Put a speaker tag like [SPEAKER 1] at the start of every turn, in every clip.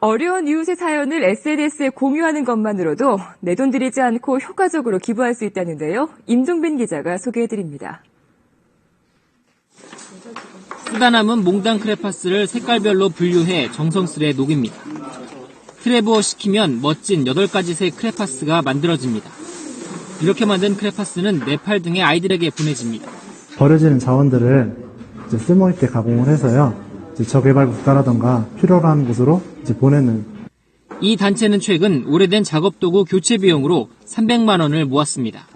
[SPEAKER 1] 어려운 이웃의 사연을 SNS에 공유하는 것만으로도 내 돈 들이지 않고 효과적으로 기부할 수 있다는데요. 임종빈 기자가 소개해드립니다.
[SPEAKER 2] 쓰다 남은 몽당 크레파스를 색깔별로 분류해 정성스레 녹입니다. 부어 식히면 멋진 8가지 색 크레파스가 만들어집니다. 이렇게 만든 크레파스는 네팔 등의 아이들에게 보내집니다.
[SPEAKER 3] 버려지는 자원들을 쓸모있게 가공을 해서요. 이제 저개발 국가라던가 필요로 하는 곳으로 이제 보내는
[SPEAKER 2] 이 단체는 최근 오래된 작업도구 교체 비용으로 300만 원을 모았습니다.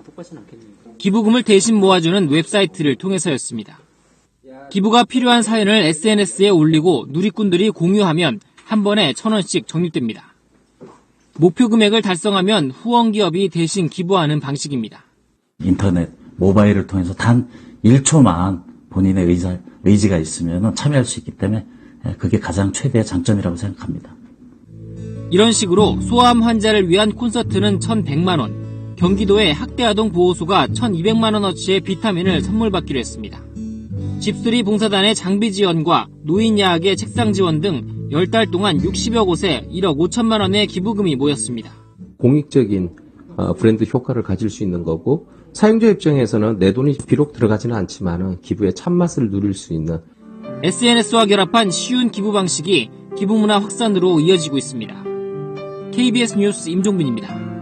[SPEAKER 2] 기부금을 대신 모아주는 웹사이트를 통해서였습니다. 기부가 필요한 사연을 SNS에 올리고 누리꾼들이 공유하면 한 번에 천 원씩 적립됩니다. 목표 금액을 달성하면 후원 기업이 대신 기부하는 방식입니다.
[SPEAKER 4] 인터넷, 모바일을 통해서 단 1초만 본인의 의사, 의지가 있으면 참여할 수 있기 때문에 예, 그게 가장 최대의 장점이라고 생각합니다.
[SPEAKER 2] 이런 식으로 소아암 환자를 위한 콘서트는 1,100만 원, 경기도의 학대아동 보호소가 1,200만 원어치의 비타민을 선물 받기로 했습니다. 집수리 봉사단의 장비 지원과 노인 야학의 책상 지원 등 10달 동안 60여 곳에 1억 5천만 원의 기부금이 모였습니다.
[SPEAKER 5] 공익적인 어, 브랜드 효과를 가질 수 있는 거고 사용자 입장에서는 내 돈이 비록 들어가지는 않지만은 기부의 참맛을 누릴 수 있는
[SPEAKER 2] SNS와 결합한 쉬운 기부 방식이 기부 문화 확산으로 이어지고 있습니다. KBS 뉴스 임종빈입니다.